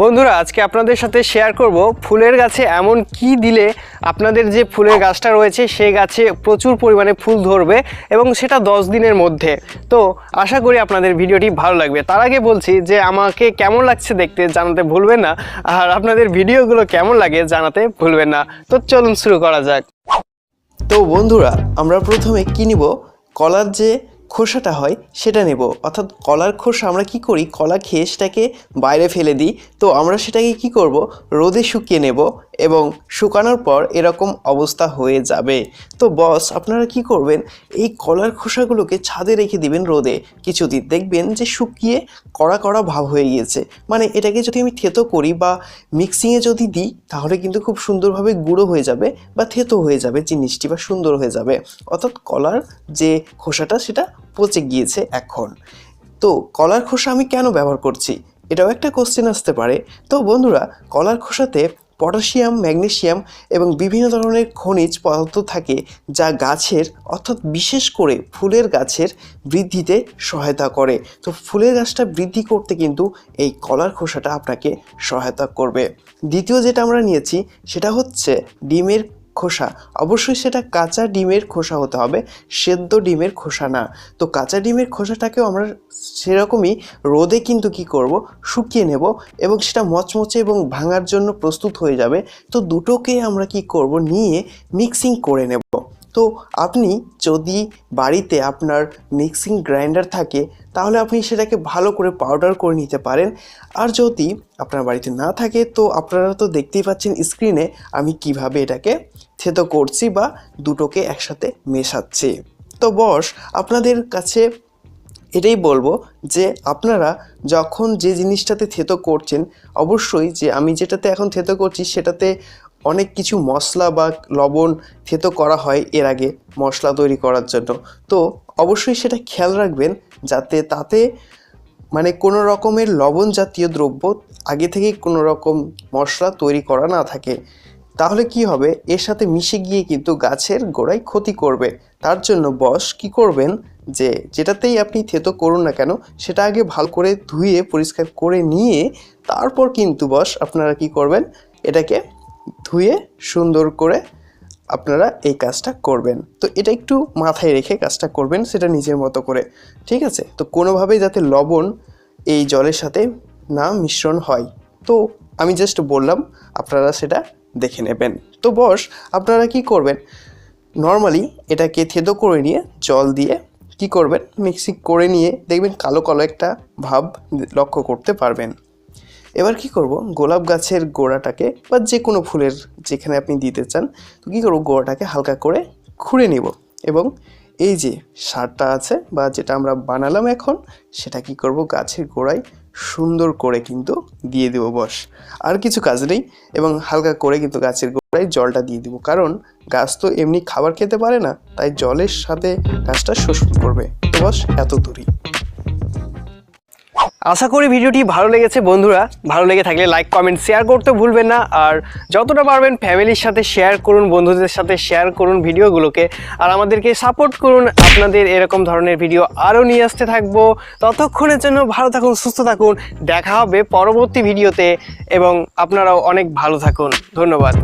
বন্ধুরা, আজকে আপনাদের সাথে শেয়ার করব ফুলের গাছে এমন কি দিলে আপনাদের যে ফুলের গাছটা রয়েছে, সেই গাছে প্রচুর পরিমাণে ফুল ধরবে এবং সেটা দশ দিনের মধ্যে। তো আশা করি আপনাদের ভিডিওটি ভালো লাগবে। তার আগে বলছি যে, আমাকে কেমন লাগছে দেখতে জানাতে ভুলবেন না, আর আপনাদের ভিডিওগুলো কেমন লাগে জানাতে ভুলবেন না। তো চলুন শুরু করা যাক। তো বন্ধুরা, আমরা প্রথমে কি নিব? কলার যে খোসাটা হয়, সেটা নেব। অর্থাৎ কলার খোসা আমরা কি করি? কলা খেয়ে সেটাকে বাইরে ফেলে দিই। তো আমরা সেটাকে কি করব? রোদে শুকিয়ে নেব এবং শুকানোর পর এরকম অবস্থা হয়ে যাবে। তো বস, আপনারা কি করবেন? এই কলার খোসাগুলোকে ছাদে রেখে দিবেন রোদে। কিছুদিন দেখবেন যে শুকিয়ে কড়া কড়া ভাব হয়ে গিয়েছে। মানে এটাকে যদি আমি থেতো করি বা মিক্সিংয়ে যদি দিই, তাহলে কিন্তু খুব সুন্দরভাবে গুঁড়ো হয়ে যাবে বা থেতো হয়ে যাবে, জিনিসটি বা সুন্দর হয়ে যাবে। অর্থাৎ কলার যে খোসাটা, সেটা পচে গিয়েছে এখন। তো কলার খোসা আমি কেন ব্যবহার করছি? এটাও একটা কোশ্চেন আসতে পারে। তো বন্ধুরা, কলার খোসাতে পটাশিয়াম, ম্যাগনেশিয়াম এবং বিভিন্ন ধরনের খনিজ পদার্থ থাকে যা গাছের, অর্থাৎ বিশেষ করে ফুলের গাছের বৃদ্ধিতে সহায়তা করে। তো ফুলের গাছটা বৃদ্ধি করতে কিন্তু এই কলার খোসাটা আপনাকে সহায়তা করবে। দ্বিতীয় যেটা আমরা নিয়েছি সেটা হচ্ছে ডিমের খোসা। অবশ্যই সেটা কাঁচা ডিমের খোসা হতে হবে, সেদ্ধ ডিমের খোসা না। তো কাঁচা ডিমের খোসাটাকেও আমরা সেরকমই রোদে কিন্তু কি করব? শুকিয়ে নেব এবং সেটা মচমচে এবং ভাঙার জন্য প্রস্তুত হয়ে যাবে। তো দুটোকে আমরা কি করব? নিয়ে মিক্সিং করে নেব। তো আপনি যদি বাড়িতে আপনার মিক্সিং গ্রাইন্ডার থাকে, তাহলে আপনি সেটাকে ভালো করে পাউডার করে নিতে পারেন। আর যদি আপনার বাড়িতে না থাকে, তো আপনারা তো দেখতেই পাচ্ছেন স্ক্রিনে আমি কীভাবে এটাকে থেতো করছি বা দুটোকে একসাথে মেশাচ্ছি। তো বস, আপনাদের কাছে এটাই বলব যে, আপনারা যখন যে জিনিসটাতে থেতো করছেন, অবশ্যই যে আমি যেটাতে এখন থেতো করছি, সেটাতে অনেক কিছু মশলা বা লবণ থেতো করা হয় এর আগে মশলা তৈরি করার জন্য। তো অবশ্যই সেটা খেয়াল রাখবেন যাতে তাতে মানে কোনো রকমের লবণ জাতীয় দ্রব্য আগে থেকেই কোনো রকম মশলা তৈরি করা না থাকে। তাহলে কি হবে? এর সাথে মিশে গিয়ে কিন্তু গাছের গোড়ায় ক্ষতি করবে। তার জন্য বস কি করবেন? যে যেটাতেই আপনি থেতো করুন না কেন, সেটা আগে ভালো করে ধুয়ে পরিষ্কার করে নিয়ে তারপর কিন্তু বস আপনারা কি করবেন? এটাকে ধুয়ে সুন্দর করে আপনারা এই কাজটা করবেন। তো এটা একটু মাথায় রেখে কাজটা করবেন, সেটা নিজের মতো করে, ঠিক আছে? তো কোনোভাবেই যাতে লবণ এই জলের সাথে না মিশ্রণ হয়। তো আমি জাস্ট বললাম, আপনারা সেটা দেখে নেবেন। তো বস, আপনারা কি করবেন? নর্মালি এটাকে থেদো করে নিয়ে জল দিয়ে কি করবেন? মিক্সি করে নিয়ে দেখবেন কালো কালো একটা ভাব লক্ষ্য করতে পারবেন। এবার কি করব? গোলাপ গাছের গোড়াটাকে বা যে কোনো ফুলের যেখানে আপনি দিতে চান, তো কী করব? গোড়াটাকে হালকা করে খুঁড়ে নিব এবং এই যে সারটা আছে বা যেটা আমরা বানালাম এখন, সেটা কি করব? গাছের গোড়ায় সুন্দর করে কিন্তু দিয়ে দেবো বস। আর কিছু কাজ নেই এবং হালকা করে কিন্তু গাছের গোড়ায় জলটা দিয়ে দিব। কারণ গাছ তো এমনি খাবার খেতে পারে না, তাই জলের সাথে গাছটা শোষণ করবে। তো বস, এত দূরই। আশা করি ভিডিওটি ভালো লেগেছে বন্ধুরা। ভালো লেগে থাকলে লাইক কমেন্ট শেয়ার করতে ভুলবেন না। আর যতটা পারবেন ফ্যামিলির সাথে শেয়ার করুন, বন্ধুদের সাথে শেয়ার করুন ভিডিওগুলোকে। আর আমাদেরকে সাপোর্ট করুন। আপনাদের এরকম ধরনের ভিডিও আরও নিয়ে আসতে থাকব। ততক্ষণের জন্য ভালো থাকুন, সুস্থ থাকুন। দেখা হবে পরবর্তী ভিডিওতে এবং আপনারাও অনেক ভালো থাকুন। ধন্যবাদ।